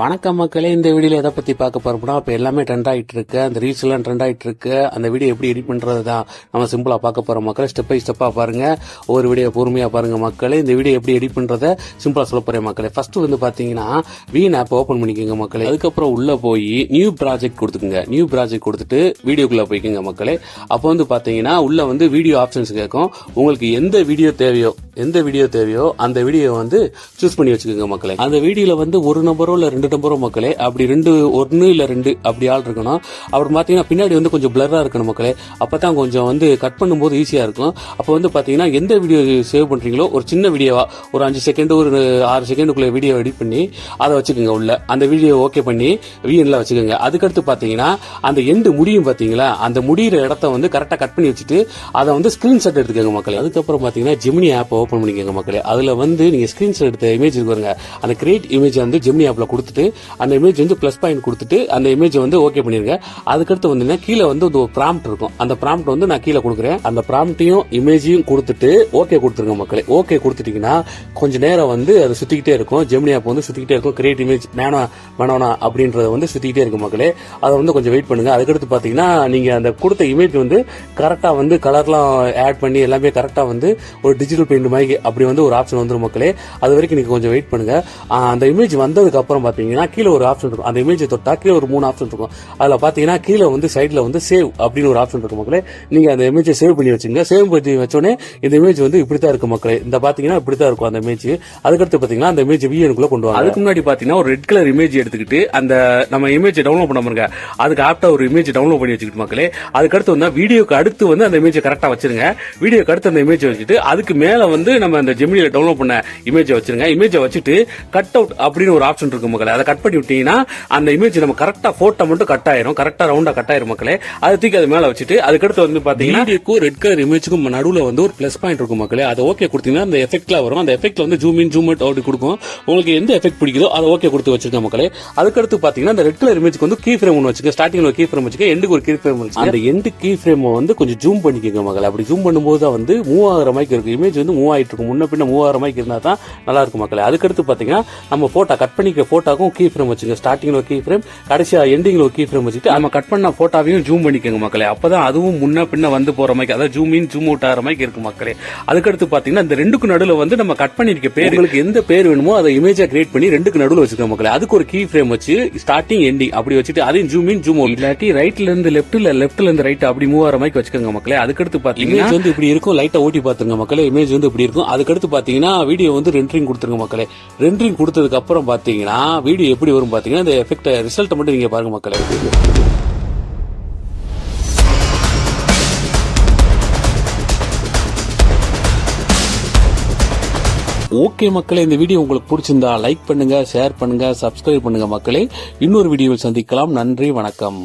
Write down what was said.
வணக்கம் மக்களே இந்த வீடியோல எதை பத்தி பார்க்க போறோம்னா இப்ப எல்லாமே ட்ரெண்ட் ஆயிட்டு இருக்கு. அந்த ரீல்ஸ் எல்லாம் ட்ரெண்ட் ஆயிட்டு இருக்கு. அந்த வீடியோ எப்படி எடிட் பண்றது தான் நம்ம சிம்பிளா பார்க்க போறோம் மக்களே. ஸ்டெப் பை ஸ்டெப்பா பாருங்க. ஒவ்வொரு வீடியோ பொறுமையா பாருங்க மக்களே. இந்த வீடியோ எப்படி எடிட் பண்றத சிம்பிளா சொல்ல போறேன் மக்களே. ஃபர்ஸ்ட் வந்து பாத்தீங்கன்னா வீன் ஆப் ஓபன் பண்ணிக்கோங்க மக்களே. அதுக்கப்புறம் உள்ள போய் நியூ ப்ராஜெக்ட் கொடுத்துக்குங்க. நியூ ப்ராஜெக்ட் கொடுத்துட்டு வீடியோக்குள்ள போய்க்குங்க மக்களே. அப்போ வந்து பாத்தீங்கன்னா உள்ள வந்து வீடியோ ஆப்ஷன்ஸ் கேட்கும். உங்களுக்கு எந்த வீடியோ தேவையோ எந்த வீடியோ தேவையோ அந்த வீடியோ வந்து சூஸ் பண்ணி வச்சுக்கோங்க மக்களே. அந்த வீடியோல வந்து ஒரு நம்பரோ இல்ல ரெண்டு நம்பரோ மக்களே. அப்படி ரெண்டு ஒன்னு இல்ல ரெண்டு அப்படி ஆள் இருக்கணும். அப்புறம் பாத்தீங்கன்னா பின்னாடி வந்து கொஞ்சம் பிளரா இருக்கணும் மக்களே. அப்பதான் கொஞ்சம் வந்து கட் பண்ணும்போது ஈஸியா இருக்கும். அப்போ வந்து பாத்தீங்கன்னா எந்த வீடியோ சேவ் பண்றீங்களோ ஒரு சின்ன வீடியோவா ஒரு அஞ்சு செகண்ட் ஒரு ஆறு செகண்டுக்குள்ள வீடியோ எடிட் பண்ணி அதை வச்சுக்கோங்க உள்ள. அந்த வீடியோ ஓகே பண்ணி விஎன்ல வச்சுக்கோங்க. அதுக்கடுத்து பாத்தீங்கன்னா அந்த எண்டு முடியும் பாத்தீங்களா அந்த முடியிற இடத்த வந்து கரெக்டா கட் பண்ணி வச்சுட்டு அதை வந்து ஸ்கிரீன்ஷாட் எடுத்துக்கோங்க மக்களே. அதுக்கப்புறம் பாத்தீங்கன்னா ஜெமினி ஆப் ஓபன் பண்ணிக்கோங்க மக்களே. அதுல வந்து நீங்க ஸ்கிரீன்ஷாட் எடுத்த இமேஜ் இருக்கு அந்த கிரியேட் இமேஜ் வந்து ஜெமினி ஆப்ல கொடுத்துட்டு அந்த இமேஜ் வந்து ப்ளஸ் பாயிண்ட் கொடுத்துட்டு அந்த இமேஜ் வந்து ஓகே பண்ணிருங்க. அதுக்கடுத்து வந்து கீழே வந்து ஒரு ப்ராம்ப்ட் இருக்கும். அந்த ப்ராம்ப்ட் வந்து நான் கீழே கொடுக்குறேன். அந்த ப்ராம்ப்டையும் இமேஜையும் கொடுத்துட்டு ஓகே கொடுத்துருங்க மக்களே. ஓகே கொடுத்துட்டீங்கன்னா கொஞ்ச நேரம் வந்து அது சுத்திக்கிட்டே இருக்கும். ஜெமினி ஆப் வந்து சுத்திக்கிட்டே இருக்கும். கிரியேட் இமேஜ் வேணா வேணாம் அப்படின்றத வந்து சுத்திக்கிட்டே இருக்கும் மக்களே. அதை வந்து கொஞ்சம் வெயிட் பண்ணுங்க. அதுக்கடுத்து பாத்தீங்கன்னா நீங்க அந்த கொடுத்த இமேஜ் வந்து கரெக்டா வந்து கலர்லாம் ஆட் பண்ணி எல்லாமே கரெக்டா வந்து ஒரு டிஜிட்டல் பெயிண்ட் மாதிரி அப்படி வந்து ஒரு ஆப்ஷன் வந்துடும் மக்களே. அது வரைக்கும் நீங்க கொஞ்சம் வெயிட் பண்ணுங்க. அந்த இமேஜ் வந்ததுக்கு அப்புறம் பார்த்தீங்கன்னா கீழே ஒரு ஆப்ஷன் இருக்கும். அந்த இமேஜை தொட்டா கீழே ஒரு மூணு ஆப்ஷன் இருக்கும். அதில் பார்த்தீங்கன்னா கீழே வந்து சைடில் வந்து சேவ் அப்படின்னு ஒரு ஆப்ஷன் இருக்கும் மக்களே. நீங்கள் அந்த இமேஜை சேவ் பண்ணி வச்சுங்க. சேவ் பண்ணி வச்சோடனே இந்த இமேஜ் வந்து இப்படி தான் இருக்கும் மக்களே. இந்த பார்த்தீங்கன்னா இப்படி தான் இருக்கும் அந்த இமேஜ் அதுக்கடுத்து பார்த்தீங்கன்னா அந்த இமேஜ் விஎனுக்குள்ள கொண்டு வரும் அதுக்கு முன்னாடி பார்த்தீங்கன்னா ஒரு ரெட் கலர் இமேஜ் எடுத்துக்கிட்டு அந்த நம்ம இமேஜ் டவுன்லோட் பண்ண பாருங்க. அதுக்கு ஆப்டா ஒரு இமேஜ் டவுன்லோட் பண்ணி வச்சுக்கிட்டு மக்களே. அதுக்கடுத்து வந்து வீடியோக்கு அடுத்து வந்து அந்த இமேஜை கரெக்டாக வச்சிருங்க. வீடியோக்கு அடுத்து அந்த இமேஜ் வச்சுட்டு அதுக்கு மேலே வந்து நம்ம அந்த ஜெமினியில் டவுன்லோட் பண்ண இமேஜை வச்சிருங்க. இமேஜை வச்சுட்டு கட் அவுட் அப்படின்னு ஒரு ஆப்ஷன் இருக்கு மக்கள். அதை கட் பண்ணி விட்டீங்கன்னா அந்த இமேஜ் நம்ம கரெக்டா போட்டோ மட்டும் கட் ஆயிரும். கரெக்டா ரவுண்டா கட் ஆயிரும் மக்களே. அதை தூக்கி அது மேல வச்சுட்டு அதுக்கடுத்து வந்து பாத்தீங்கன்னா ரெட் கலர் இமேஜுக்கும் நடுவுல வந்து ஒரு பிளஸ் பாயிண்ட் இருக்கும் மக்களே. அதை ஓகே கொடுத்தீங்கன்னா அந்த எஃபெக்ட்ல வரும். அந்த எஃபெக்ட்ல வந்து ஜூம் இன் ஜூம் அவுட் அப்படி கொடுக்கும். உங்களுக்கு எந்த எஃபெக்ட் பிடிக்குதோ அதை ஓகே கொடுத்து வச்சிருக்க மக்களே. அதுக்கடுத்து பாத்தீங்கன்னா அந்த ரெட் கலர் இமேஜ்க்கு வந்து கீ ஃப்ரேம் ஒன்று வச்சுக்க ஸ்டார்டிங்ல கீ ஃப்ரேம் வச்சுக்க எண்டுக்கு ஒரு கீ ஃப்ரேம் வச்சுக்க. அந்த எண்டு கீ ஃப்ரேம் வந்து கொஞ்சம் ஜூம் பண்ணிக்கோங்க மக்களே. அப்படி ஜூம் பண்ணும்போது தான் வந்து மூவ் ஆகிற மாதிரி இருக்கும் இமேஜ் வந்து மூவ் இருக்கும். முன்ன பின்ன மூவ் ஆகிற மாதிரி இருந்தா தான் நல்லா இருக்கும் மக்களே. அதுக்கடுத்து பாத்தீங்கன்னா நம்ம போட்டோ கட் பண்ணிக்கிற போட்டோக்கும் கீ ஃப்ரேம் வச்சுங்க. ஸ்டார்டிங்ல ஒரு கீ ஃப்ரேம் கடைசியா எண்டிங்ல ஒரு கீ ஃப்ரேம் வச்சுட்டு நம்ம கட் பண்ண போட்டோவையும் ஜூம் பண்ணிக்கோங்க மக்களே. அப்பதான் அதுவும் முன்ன பின்ன வந்து போற மாதிரி அதாவது ஜூம் இன் ஜூம் அவுட் ஆகிற மாதிரி இருக்கு மக்களே. அதுக்கடுத்து பாத்தீங்கன்னா இந்த ரெண்டுக்கு நடுவுல வந்து நம்ம கட் பண்ணிருக்க பேர் உங்களுக்கு எந்த பேர் வேணுமோ அதை இமேஜா கிரியேட் பண்ணி ரெண்டுக்கு நடுவுல வச்சுக்கோங்க மக்களே. அதுக்கு ஒரு கீ ஃப்ரேம் வச்சு ஸ்டார்டிங் எண்டிங் அப்படி வச்சுட்டு அதையும் ஜூம் இன் ஜூம் அவுட் இல்லாட்டி ரைட்ல இருந்து லெஃப்ட்ல லெஃப்ட்ல இருந்து ரைட் அப்படி மூவ் ஆகிற மாதிரி வச்சுக்கோங்க மக்களே. அதுக்கடுத்து பாத்தீங்கன்னா இமேஜ் வந்து இப்படி இருக்கும் லைட்டா ஓட்டி பாத்துங்க மக்களே. இமேஜ் வந்து இப்படி இருக்கும். அதுக்கடுத்து பாத்தீங்கன்னா வீடியோ வந்து ரெண்டரிங் கொடுத்துருங்க மக்களே. ரெண்டரிங் கொடுத்ததுக்கு அப்புறம் பாத்தீங்கன்னா வீடியோ எப்படி வரும் பாத்தீங்கன்னா இந்த எஃபெக்ட் ரிசல்ட் மட்டும் நீங்க பாருங்க மக்களை. ஓகே மக்களே இந்த வீடியோ உங்களுக்கு பிடிச்சிருந்தா லைக் பண்ணுங்க ஷேர் பண்ணுங்க சப்ஸ்கிரைப் பண்ணுங்க மக்களே. இன்னொரு வீடியோவில் சந்திக்கலாம். நன்றி வணக்கம்.